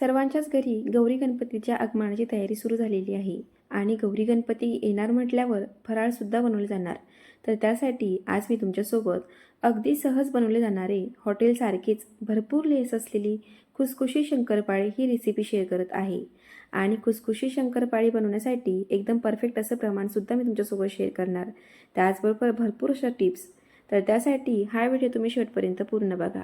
सर्वांच्याच घरी गौरी गणपतीच्या आगमनाची तयारी सुरू झालेली आहे. आणि गौरी गणपती येणार म्हटल्यावर फराळसुद्धा बनवले जाणार. तर त्यासाठी आज मी तुमच्यासोबत अगदी सहज बनवले जाणारे हॉटेलसारखीच भरपूर लेस असलेली खुसखुशी शंकरपाळी ही रेसिपी शेअर करत आहे. आणि खुसखुशी शंकरपाळी बनवण्यासाठी एकदम परफेक्ट असं प्रमाणसुद्धा मी तुमच्यासोबत शेअर करणार. त्याचबरोबर भरपूर अशा टिप्स तर त्यासाठी हा व्हिडिओ तुम्ही शेवटपर्यंत पूर्ण बघा.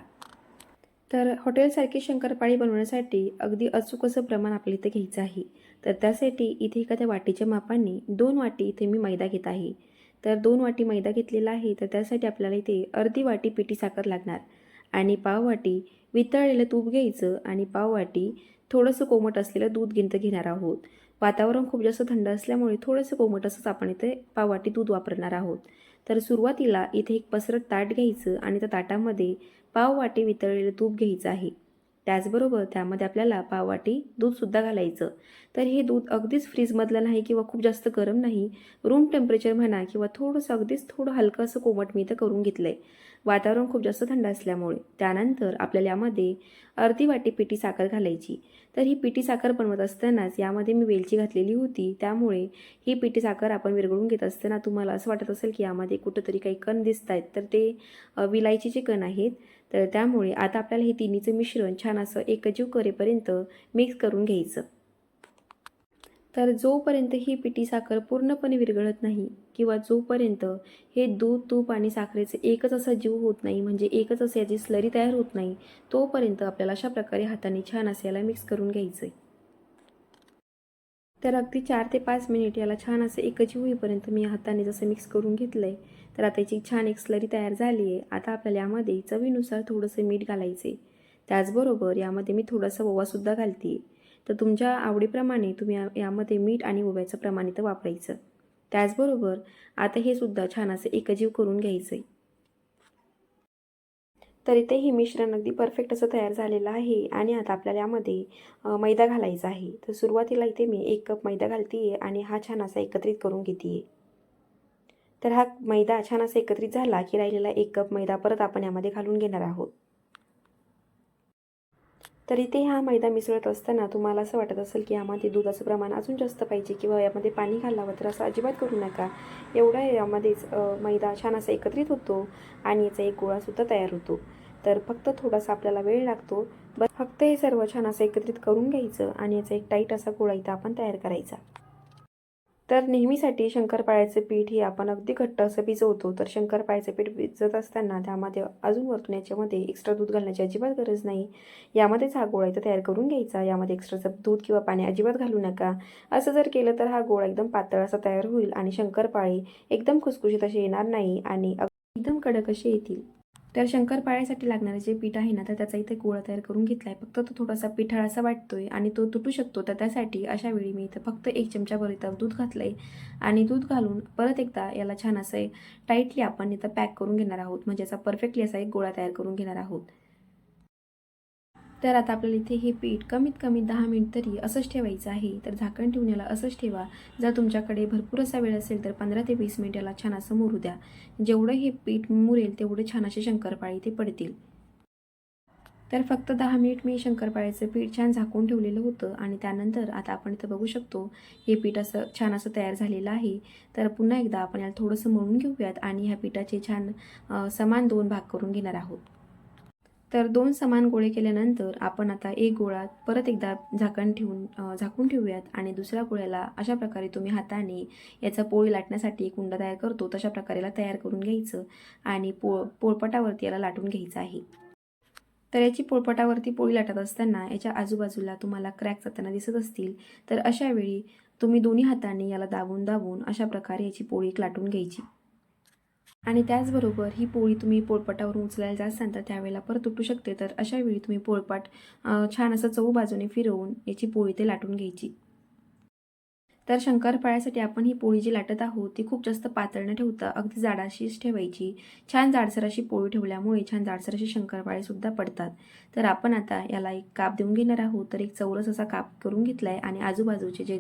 तर हॉटेलसारखी शंकरपाळी बनवण्यासाठी अगदी अचूक असं प्रमाण आपल्या इथे घ्यायचं आहे. तर त्यासाठी इथे एखाद्या वाटीच्या मापाने दोन वाटी इथे मी मैदा घेत आहे. तर दोन वाटी मैदा घेतलेला आहे तर त्यासाठी आपल्याला इथे अर्धी वाटी पिठी साखर लागणार आणि पाव वाटी वितळलेलं तूप घ्यायचं आणि पाव वाटी थोडंसं कोमट असलेलं दूध गिंत घेणार आहोत. वातावरण खूप जास्त थंड असल्यामुळे थोडंसं कोमट असंच आपण इथे पाव वाटी दूध वापरणार आहोत. तर सुरुवातीला इथे एक पसरत ताट घ्यायचं आणि त्या ताटामध्ये पाववाटी वितळलेलं तूप घ्यायचं आहे. त्याचबरोबर त्यामध्ये आपल्याला पाववाटी दूधसुद्धा घालायचं. तर हे दूध अगदीच फ्रीजमधलं नाही किंवा खूप जास्त गरम नाही. रूम टेम्परेचर म्हणा किंवा थोडंसं अगदीच थोडं हलकं असं कोमट मी इथं करून घेतलं आहे वातावरण खूप जास्त थंड असल्यामुळे त्यानंतर आपल्याला यामध्ये अर्धी वाटी पिठी साखर घालायची. तर ही पिठी साखर बनवत असतानाच यामध्ये मी वेलची घातलेली होती. त्यामुळे ही पिठी साखर आपण विरघळून घेत असताना तुम्हाला असं वाटत असेल की यामध्ये कुठंतरी काही कण दिसत आहेत तर ते विलायचीचे कण आहेत तर त्यामुळे आता आपल्याला हे तिन्हीचं मिश्रण छान असं एकजीव करेपर्यंत मिक्स करून घ्यायचं. तर जोपर्यंत ही पिठी साखर पूर्णपणे विरघळत नाही किंवा जोपर्यंत हे दूध तूप आणि साखरेचे एकच असा जीव होत नाही म्हणजे एकच असं याची स्लरी तयार होत नाही तोपर्यंत आपल्याला अशा प्रकारे हाताने छान असं याला मिक्स करून घ्यायचं आहे तर अगदी चार ते पाच मिनिट याला छान असं एकजीव होईपर्यंत मी हाताने जसं मिक्स करून घेतलं आहे तर आता याची छान एक स्लरी तयार झाली आहे आता आपल्याला यामध्ये चवीनुसार थोडंसं मीठ घालायचं आहे त्याचबरोबर यामध्ये मी थोडासा ओवासुद्धा घालते तर तुमच्या आवडीप्रमाणे तुम्ही यामध्ये मीठ आणि ओव्याचं प्रमाण इथं वापरायचं. त्याचबरोबर आता हे सुद्धा छान असं एकजीव करून घ्यायचं आहे तर इथे हे मिश्रण अगदी परफेक्ट असं तयार झालेलं आहे आणि आता आपल्याला यामध्ये मैदा घालायचा आहे. तर सुरुवातीला इथे मी एक कप मैदा घालते आहे आणि हा छान असा एकत्रित करून घेते आहे तर हा मैदा छान असा एकत्रित झाला की राहिलेला एक कप मैदा परत आपण यामध्ये घालून घेणार आहोत. तर इथे हा मैदा मिसळत असताना तुम्हाला असं वाटत असेल की यामध्ये दुधाचं प्रमाण अजून जास्त पाहिजे किंवा यामध्ये पाणी घालावं तर असं अजिबात करू नका. एवढा यामध्येच मैदा छान असा एकत्रित होतो आणि याचा एक गोळासुद्धा तयार होतो. तर फक्त थोडासा आपल्याला वेळ लागतो. बस फक्त हे सर्व छान असं एकत्रित करून घ्यायचं आणि याचा एक टाईट असा गोळा इथं आपण तयार करायचा. तर नेहमीसाठी शंकरपाळ्याचं पीठ हे आपण अगदी घट्ट असं भिजवतो. तर शंकरपाळ्याचं पीठ भिजत असताना त्यामध्ये अजून वरतून याच्यामध्ये एक्स्ट्रा दूध घालण्याची अजिबात गरज नाही. यामध्येच हा गोळा इथं तयार करून घ्यायचा. यामध्ये एक्स्ट्राचं दूध किंवा पाणी अजिबात घालू नका. असं जर केलं तर हा गोळा एकदम पातळ असा तयार होईल आणि शंकरपाळी एकदम खुसखुशीत असे येणार नाही आणि एकदम कडक असे येतील. तर शंकरपाळ्यासाठी लागणारे जे पीठ आहे ना तर त्याचा इथे गोळा तयार करून घेतला आहे फक्त तो थोडासा पिठाळासा वाटतोय आणि तो तुटू शकतो. तर त्यासाठी अशा वेळी मी इथं फक्त एक चमच्याभर इथं दूध घातलं आहे आणि दूध घालून परत एकदा याला छान असं टाईटली आपण इथं पॅक करून घेणार आहोत. म्हणजे याचा परफेक्टली असा एक गोळा तयार करून घेणार आहोत. तर आता आपल्याला इथे हे पीठ कमीत कमी दहा मिनिट तरी असंच ठेवायचं आहे. तर झाकण ठेवून याला असंच ठेवा. जर तुमच्याकडे भरपूर असा वेळ असेल तर पंधरा ते वीस मिनिट याला छान असं मुरू द्या. जेवढं हे पीठ मुरेल तेवढे छान असे शंकरपाळी ते पडतील. तर फक्त दहा मिनिट मी शंकरपाळ्याचं पीठ छान झाकून ठेवलेलं होतं आणि त्यानंतर आता आपण इथं बघू शकतो हे पीठ असं छान असं तयार झालेलं आहे. तर पुन्हा एकदा आपण याला थोडंसं मळून घेऊयात आणि ह्या पिठाचे छान समान दोन भाग करून घेणार आहोत. तर दोन समान गोळे केल्यानंतर आपण आता एक गोळा परत एकदा झाकण ठेवून झाकून ठेवूयात आणि दुसऱ्या गोळ्याला अशा प्रकारे तुम्ही हाताने याचा पोळी लाटण्यासाठी एक उंडा तयार करतो तशा प्रकारे याला तयार करून घ्यायचं आणि पो पोळपटावरती याला लाटून घ्यायचं आहे. तर याची पोळपटावरती पोळी लाटत असताना याच्या आजूबाजूला तुम्हाला क्रॅक जाताना दिसत असतील तर अशावेळी तुम्ही दोन्ही हाताने याला दाबून दाबून अशा प्रकारे याची पोळी लाटून घ्यायची. आणि त्याचबरोबर ही पोळी तुम्ही पोळपाटावरून उचलायला जाल तर त्यावेळेला परत तुटू शकते. तर अशा वेळी तुम्ही पोळपाट छान असं चहू बाजूने फिरवून याची पोळी ते लाटून घ्यायची. तर शंकरपाळ्यासाठी आपण ही पोळी जी लाटत आहोत ती खूप जास्त पातळ न ठेवता अगदी जाडाशीच ठेवायची. छान जाडसर अशी पोळी ठेवल्यामुळे छान जाडसर अशी शंकरपाळे सुद्धा पडतात. तर आपण आता याला एक काप देऊन घेणार आहोत. तर एक चौरस असा काप करून घेतला आहे आणि आजूबाजूचे जे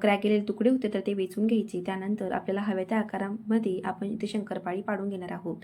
क्रॅक केलेले तुकडे होते तर ते वेचून घ्यायचे. त्यानंतर आपल्याला हव्या त्या आकारामध्ये आपण इथे शंकरपाळी पाडून घेणार आहोत.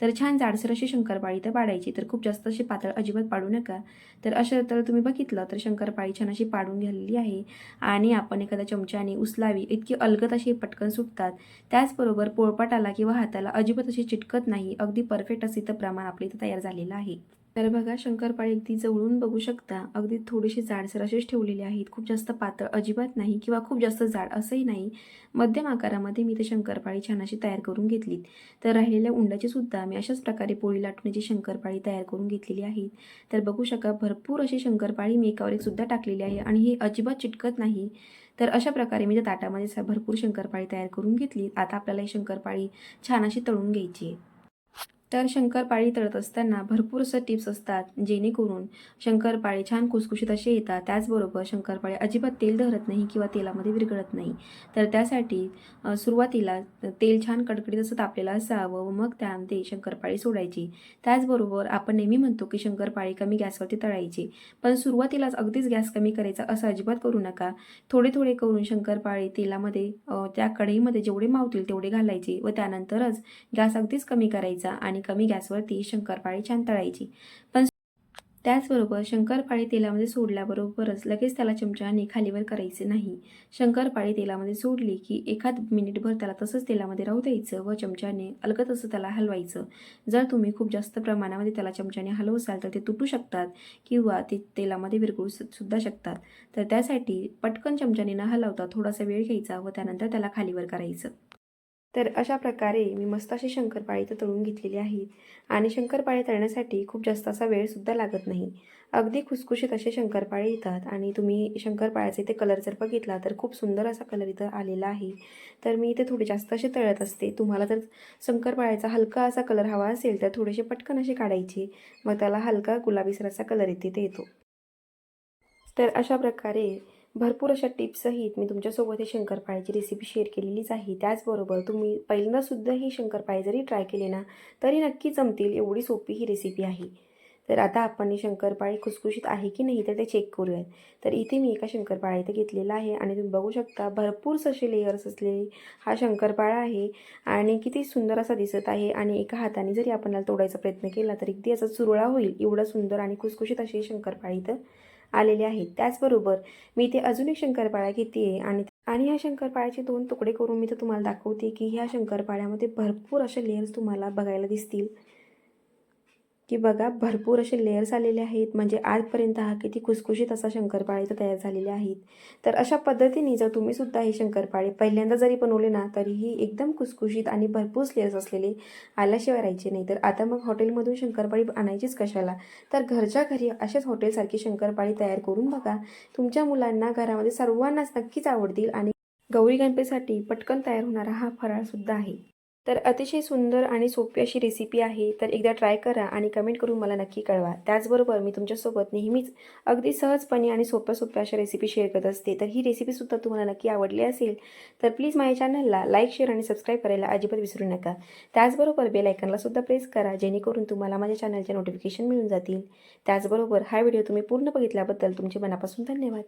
तर छान जाडसर अशी शंकरपाळी तर पाडायची. तर खूप जास्त अशी पातळ अजिबात पाडू नका. तर अशा तर तुम्ही बघितलं तर शंकरपाळी छान अशी पाडून घ्यालेली आहे. आणि आपण एखाद्या चमच्याने उचलावी इतकी अलगत अशी पटकन सुटतात त्याचबरोबर पोळपाटाला किंवा हाताला अजिबात अशी चिटकत नाही. अगदी परफेक्ट असे तर प्रमाण आपले इथं तयार झालेलं आहे. तर बघा शंकरपाळी अगदी जवळून बघू शकता. अगदी थोडीशी जाडसर असेच ठेवलेली आहेत. खूप जास्त पातळ अजिबात नाही किंवा खूप जास्त जाड असंही नाही. मध्यम आकारामध्ये मी ते शंकरपाळी छान अशी तयार करून घेतली. तर राहिलेल्या उंडाची सुद्धा मी अशाच प्रकारे पोळी लाटण्याची शंकरपाळी तयार करून घेतलेली आहे. तर बघू शका भरपूर अशी शंकरपाळी मी एकावर एक सुद्धा टाकलेली आहे आणि ही अजिबात चिटकत नाही. तर अशा प्रकारे मी त्या ताटामध्ये भरपूर शंकरपाळी तयार करून घेतली. आता आपल्याला ही शंकरपाळी छान अशी तळून घ्यायची आहे. तर शंकरपाळी तळत असताना भरपूर असं टिप्स असतात जेणेकरून शंकरपाळी छान कुसकुशीत असे येतात. त्याचबरोबर शंकरपाळी अजिबात तेल धरत नाही किंवा तेलामध्ये विरघळत नाही. तर त्यासाठी सुरुवातीला तेल छान कडकडीत असं तापलेलं असावं व मग त्यामध्ये शंकरपाळी सोडायची. त्याचबरोबर आपण नेहमी म्हणतो की शंकरपाळी कमी गॅसवरती तळायची. पण सुरुवातीलाच अगदीच गॅस कमी करायचा असं अजिबात करू नका. थोडे थोडे करून शंकरपाळी तेलामध्ये त्या कढईमध्ये जेवढे मावतील तेवढे घालायचे व त्यानंतरच गॅस अगदीच कमी करायचा आणि कमी गॅसवरती शंकरपाळी छान तळायची पण त्याचबरोबर शंकरपाळी तेलामध्ये सोडल्याबरोबरच लगेच त्याला चमच्याने खालीवर करायचे नाही. शंकरपाळी तेलामध्ये सोडली की एखाद मिनिटभर त्याला तसंच तेलामध्ये राहू द्यायचं व चमच्याने अलगत असं त्याला हलवायचं. जर तुम्ही खूप जास्त प्रमाणामध्ये त्याला चमच्याने हलवसाल तर ते तुटू शकतात किंवा ते तेलामध्ये विरघळू सुद्धा शकतात. तर त्यासाठी पटकन चमच्याने न हलवता थोडासा वेळ घ्यायचा व त्यानंतर त्याला खालीवर करायचं. तर अशा प्रकारे मी मस्त अशी शंकरपाळी तर तळून घेतलेली आहे. आणि शंकरपाळी तळण्यासाठी खूप जास्त असा वेळसुद्धा लागत नाही. अगदी खुसखुशीत असे शंकरपाळे येतात आणि तुम्ही शंकरपाळ्याचा इथे कलर जर बघितला तर खूप सुंदर असा कलर इथं आलेला आहे. तर मी इथे थोडे जास्त असे तळत असते. तुम्हाला जर शंकरपाळ्याचा हलका असा कलर हवा असेल तर थोडेसे पटकन असे काढायचे. मग त्याला हलका गुलाबीसर असा कलर येते ते येतो. तर अशा प्रकारे भरपूर अशा टिप्ससहित मी तुमच्यासोबत ही शंकरपाळ्याची रेसिपी शेअर केलेलीच आहे. त्याचबरोबर तुम्ही पहिल्यांदासुद्धा ही शंकरपाळी जरी ट्राय केली ना तरी नक्की जमतील एवढी सोपी ही रेसिपी आहे. तर आता आपण ही शंकरपाळी खुसखुशीत आहे की नाही तर ते चेक करूयात. तर इथे मी एका शंकरपाळा इथे घेतलेला आहे आणि तुम्ही बघू शकता भरपूर असे लेयर्स असलेले हा शंकरपाळा आहे आणि किती सुंदर असा दिसत आहे आणि एका हाताने जरी आपण तोडायचा प्रयत्न केला तर अगदी असा चुरळा होईल. एवढं सुंदर आणि खुसखुशीत अशी शंकरपाळी इथं आलेले आहेत. त्याचबरोबर मी इथे अजून एक शंकरपाळा घेते आहे आणि आणि ह्या शंकरपाळ्याचे दोन तुकडे करून मी तर तुम्हाला दाखवते की ह्या शंकरपाळ्यामध्ये भरपूर असे लेयर्स तुम्हाला बघायला दिसतील. की बघा भरपूर असे लेयर्स आलेले आहेत. म्हणजे आजपर्यंत हा किती खुसखुशीत असा शंकरपाळे इथं तयार झालेले आहेत. तर अशा पद्धतीने जर तुम्ही सुद्धा हे शंकरपाळे पहिल्यांदा जरी बनवले ना तरीही एकदम खुसखुशीत आणि भरपूर लेयर्स असलेले आल्याशिवाय राहायचे नाही. तर आता मग हॉटेलमधून शंकरपाळी आणायचीच कशाला? तर घरच्या घरी अशाच हॉटेलसारखी शंकरपाळी तयार करून बघा. तुमच्या मुलांना घरामध्ये सर्वांनाच नक्कीच आवडतील आणि गौरी गणपतीसाठी पटकन तयार होणारा हा फराळसुद्धा आहे. तर अतिशय सुंदर आणि सोपी अशी रेसिपी आहे. तर एकदा ट्राय करा आणि कमेंट करून मला नक्की कळवा. त्याचबरोबर मी तुमच्यासोबत नेहमीच अगदी सहजपणे आणि सोप्या सोप्या अशा रेसिपी शेअर करत असते. तर ही रेसिपीसुद्धा तुम्हाला नक्की आवडली असेल तर प्लीज माझ्या चॅनलला लाईक शेअर आणि सबस्क्राईब करायला अजिबात विसरू नका. त्याचबरोबर बेल सुद्धा प्रेस करा जेणेकरून तुम्हाला माझ्या चॅनलचे नोटिफिकेशन मिळून जातील. त्याचबरोबर हा व्हिडिओ तुम्ही पूर्ण बघितल्याबद्दल तुमचे मनापासून धन्यवाद.